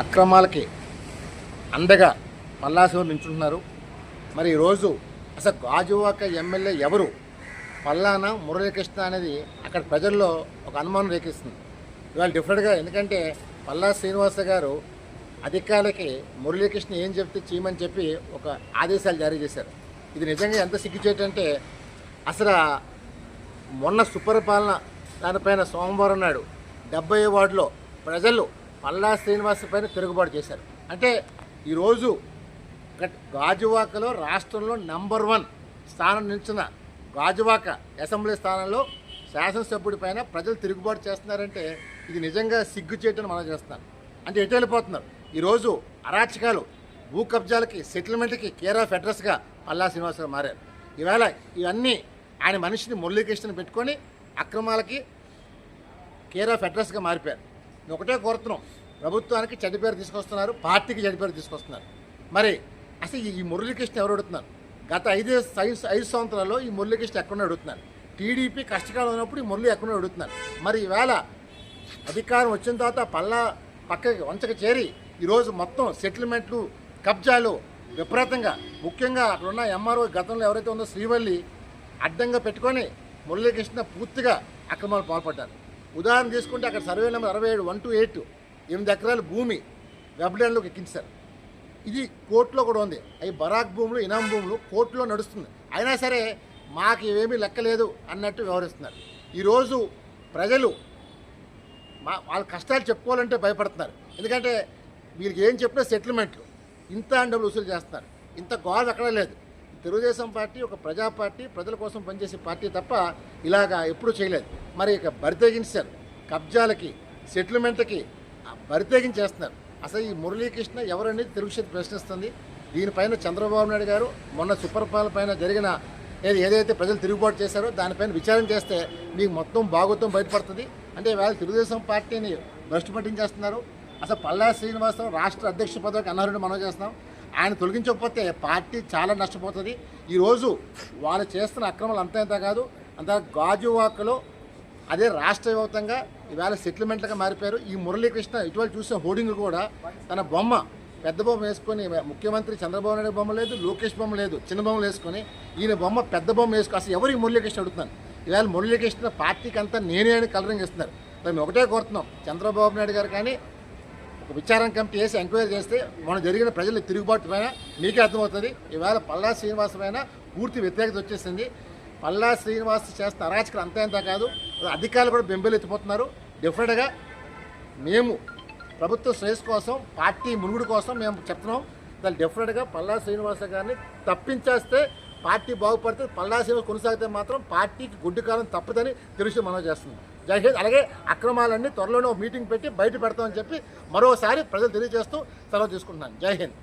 అక్రమాలకి అండగా పల్లాశివరు నించుంటున్నారు. మరి ఈరోజు అసలు గాజువాక ఎమ్మెల్యే ఎవరు? పల్లాన మురళీకృష్ణ అనేది అక్కడ ప్రజల్లో ఒక అనుమానం రేకిస్తుంది ఇవాళ డిఫరెంట్గా ఎందుకంటే పల్లా శ్రీనివాస గారు అధికారులకి మురళీకృష్ణ ఏం చెప్తే చేయమని చెప్పి ఒక ఆదేశాలు జారీ చేశారు. ఇది నిజంగా ఎంత సిగ్గుచేటంటే అసలు మొన్న సుపరిపాలన దానిపైన సోమవారం నాడు డెబ్బై వార్డులో ప్రజలు పల్లా శ్రీనివాస్ పైన తిరుగుబాటు చేశారు. అంటే ఈరోజు గాజువాకలో రాష్ట్రంలో నంబర్ వన్ స్థానం నిలిచిన గాజువాక అసెంబ్లీ స్థానంలో శాసనసభ్యుడి పైన ప్రజలు తిరుగుబాటు చేస్తున్నారంటే ఇది నిజంగా సిగ్గు చేయటం మనం చేస్తున్నారు అంటే ఎటు వెళ్ళిపోతున్నారు? ఈరోజు అరాచకాలు భూ కబ్జాలకి సెటిల్మెంట్కి కేర్ ఆఫ్ అడ్రస్గా పల్లా శ్రీనివాసరావు మారారు. ఈవేళ ఇవన్నీ ఆయన మనిషిని మురళీకృష్ణని పెట్టుకొని అక్రమాలకి కేర్ ఆఫ్ అడ్రస్గా మారిపోయారు. ఒకటే కోరుతున్నాం. ప్రభుత్వానికి చెడ్డ పేరు తీసుకొస్తున్నారు పార్టీకి చెడ్డ పేరు తీసుకొస్తున్నారు. మరి అసలు ఈ- మురళీకృష్ణ ఎవరు అడుగుతున్నారు? గత ఐదు ఐదు ఐదు సంవత్సరాల్లో ఈ మురళీకృష్ణ ఎక్కడ అడుగుతున్నారు? టీడీపీ కష్టకాలం ఉన్నప్పుడు ఈ మురళి ఎక్కడ అడుగుతున్నారు? మరి ఈవేళ అధికారం వచ్చిన తర్వాత పల్లా పక్కకి వంచక చేరి ఈరోజు మొత్తం సెటిల్మెంట్లు కబ్జాలు విపరీతంగా. ముఖ్యంగా అక్కడ ఉన్న ఎంఆర్ఓ గతంలో ఎవరైతే ఉందో శ్రీవల్లి అడ్డంగా పెట్టుకొని మురళీకృష్ణ పూర్తిగా అక్రమాలు పాల్పడ్డారు. ఉదాహరణ తీసుకుంటే అక్కడ సర్వే నెంబర్ అరవై ఏడు వన్ టూ ఎయిట్ ఎనిమిది ఎకరాల భూమి వెబ్లైన్లోకి ఎక్కించారు. ఇది కోర్టులో కూడా ఉంది. అవి బరాక్ భూములు ఇనాం భూములు కోర్టులో నడుస్తుంది. అయినా సరే మాకు ఇవేమీ లెక్కలేదు అన్నట్టు వ్యవహరిస్తున్నారు. ఈరోజు ప్రజలు మా వాళ్ళ కష్టాలు చెప్పుకోవాలంటే భయపడుతున్నారు. ఎందుకంటే వీళ్ళకి ఏం చెప్పినా సెటిల్మెంట్లు. ఇంత అని డబ్బులు వసూలు చేస్తున్నారు. ఇంత గోడ అక్కడ లేదు. తెలుగుదేశం పార్టీ ఒక ప్రజా పార్టీ ప్రజల కోసం పనిచేసే పార్టీ తప్ప ఇలాగా ఎప్పుడూ చేయలేదు. మరి ఇక బరితెగించారు. కబ్జాలకి సెటిల్మెంట్కి బరితెగించేస్తున్నారు అసలు ఈ మురళీకృష్ణ ఎవరనేది తెలుగు శక్తి ప్రశ్నిస్తుంది. దీనిపైన చంద్రబాబు నాయుడు గారు మొన్న సుపరిపాలన పైన జరిగిన ఏది ఏదైతే ప్రజలు తిరుగుబాటు చేశారో దానిపైన విచారణ చేస్తే మీకు మొత్తం భాగోత్వం బయటపడుతుంది. అంటే వేళ తెలుగుదేశం పార్టీని భ్రష్టు పట్టించేస్తున్నారు. అసలు పల్లా శ్రీనివాసరావు రాష్ట్ర అధ్యక్ష పదవికి అనర్హుడు మనం చేస్తున్నాం. ఆయన తొలగించకపోతే పార్టీ చాలా నష్టపోతుంది. ఈరోజు వాళ్ళు చేస్తున్న అక్రమాలు అంత ఇంత కాదు. అంత గాజువాకలో అదే రాష్ట్ర వ్యాప్తంగా ఈవేళ సెటిల్మెంట్లుగా మారిపోయారు. ఈ మురళీకృష్ణ ఇటీవల చూసిన హోర్డింగ్ కూడా తన బొమ్మ పెద్ద బొమ్మ వేసుకొని ముఖ్యమంత్రి చంద్రబాబు నాయుడు బొమ్మ లేదు లోకేష్ బొమ్మ లేదు చిన్న బొమ్మలు వేసుకొని ఈయన బొమ్మ పెద్ద బొమ్మ వేసుకొని అసలు ఎవరికి మురళీకృష్ణ అడుగుతున్నాను ఈవేళ మురళీకృష్ణ పార్టీకి అంతా నేనే అని కలరింగ్ ఇస్తున్నారు. మేము ఒకటే కోరుతున్నాం. చంద్రబాబు నాయుడు గారు కానీ ఒక విచారణ కమిటీ వేసి ఎంక్వైరీ చేస్తే మనం జరిగిన ప్రజల తిరుగుబాటు పైన మీకే అర్థమవుతుంది. ఈవేళ పల్లా శ్రీనివాసపైన పూర్తి వ్యతిరేకత వచ్చేసింది. పల్లా శ్రీనివాస్ చేస్తున్న అరాచకలు అంతా కాదు. అధికారులు కూడా బెంబేలు ఎత్తిపోతున్నారు. డెఫినెట్గా మేము ప్రభుత్వ శ్రేయస్ కోసం పార్టీ మునుగుడు కోసం మేము చెప్తున్నాం. దాన్ని డెఫినెట్గా పల్లా శ్రీనివాస గారిని తప్పించేస్తే పార్టీ బాగుపడితే పల్లా శ్రీనివాస్ కొనసాగితే మాత్రం పార్టీకి గుడ్డు కాలం తప్పదని తెలుసు మనం చేస్తుంది. జై హింద్. అలాగే అక్రమాలన్నీ త్వరలోనే ఒక మీటింగ్ పెట్టి బయట పెడతామని చెప్పి మరోసారి ప్రజలు తెలియజేస్తూ సెలవు తీసుకుంటున్నాను. జై హింద్.